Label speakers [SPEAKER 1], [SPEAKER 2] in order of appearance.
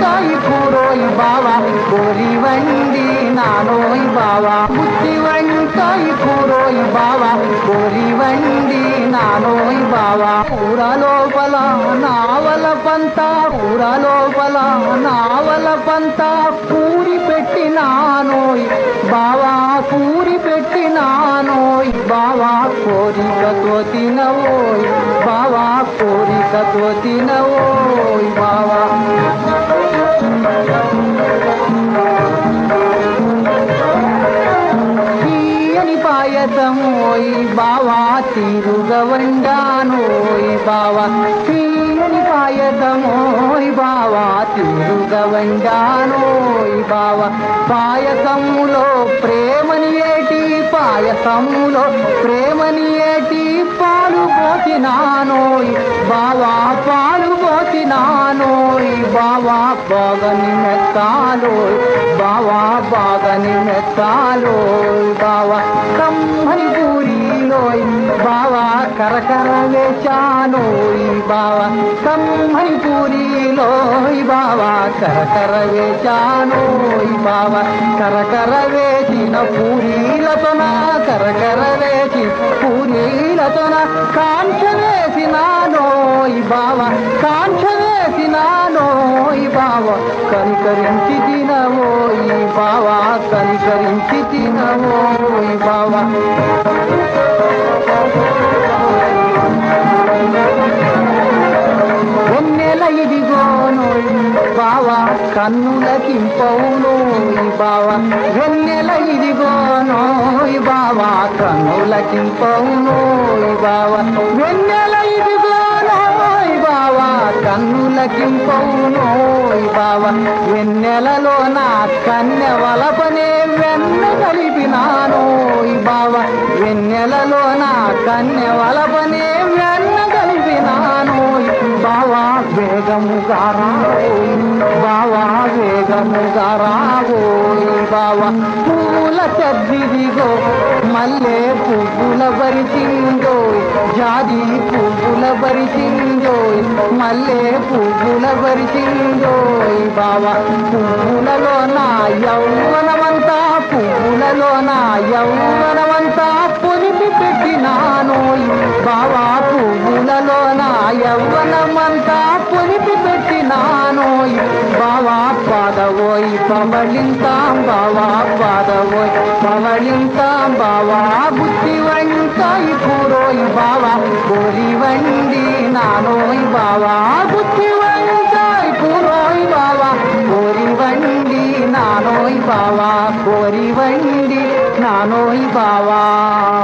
[SPEAKER 1] వంకాయి కూరోయ్ బావా కోరి వండి నానోయ్ బావా. బుద్ధి వంకాయి కూరోయ్ బావా కోరి వండి నానోయ్ బావా. ఊర లోపల నావల పంత ఊర లోపల నావల పంత. కూరి పెట్టినానోయ్ బావా కూరి పెట్టినానోయ్ బావా. కోరికతో తినవోయ్ బావా కోరికతో తినవోయ్ బావా. ఓయ్ బావా తిరుగవండానోయ్ బావా తీయని పాయసమోయ్ బావా తిరుగవండానోయ్ బావా. పాయసములో ప్రేమని ఏటి పాయసములో ప్రేమని ఏటి పాలు పోసినానోయ్ బావా పాలు நானோய் பாவா பாகனின தாலோய் பாவா பாகனின தாலோய் பாவா கம்மை பூரினோய் பாவா கரகரவே சானோய் பாவா கம்மை பூரிலோய் பாவா கரகரவே சானோய் பாவா கரகரவே சின பூரிலபனா கரகரவே சின కనికరించి ఈ బావా కనికరించి ఈ బావా. వెన్నెల ఇదిగోనోయ్ బావా కన్నులకింపవునోయ్ బావా. వెన్నెల ఇదిగోనోయ్ బావా కన్నులకింపవునోయ్ బావా. వెన్నెల ఇదిగో కన్నులకింపవునోయ్ బావ వెన్నెలలో నా కన్నె వలపనే వెన్న కలిపినానోయ్ బావ వెన్నెలలో నా కన్నె వలపనే వెన్న కలిపినానోయ్ బావా వేగముగా రాబోయ్ బావా వేగముగా రాబోయ్ బావా. పూల చద్దిదిగో మల్లె పువ్వుల బరిచిందోయ్ జాది పువ్వుల బరిచిందోయ్ మల్లె పువ్వుల బరిచిందోయ్ బావా. పువ్వులలో నా యౌవనమంతా పువ్వులలో నా యౌవనమంతా పొలిపి పెట్టినానోయ్ బావా పువ్వులలో నా యౌవనమంతా పొలిపి పెట్టినానోయ్ బావా పాదవోయ్ పవళింతాం బావా పాదవోయ్ పవళింతాం బావా బుద్ధి వంకాయి நானோய் பாவா கோழி வண்டி நானோய் பாவா. புத்தி வந்தாய் பூரோய் பாவா. கோரி வண்டி நானோய் பாவா. கோரி வண்டி நானோய் பாவா.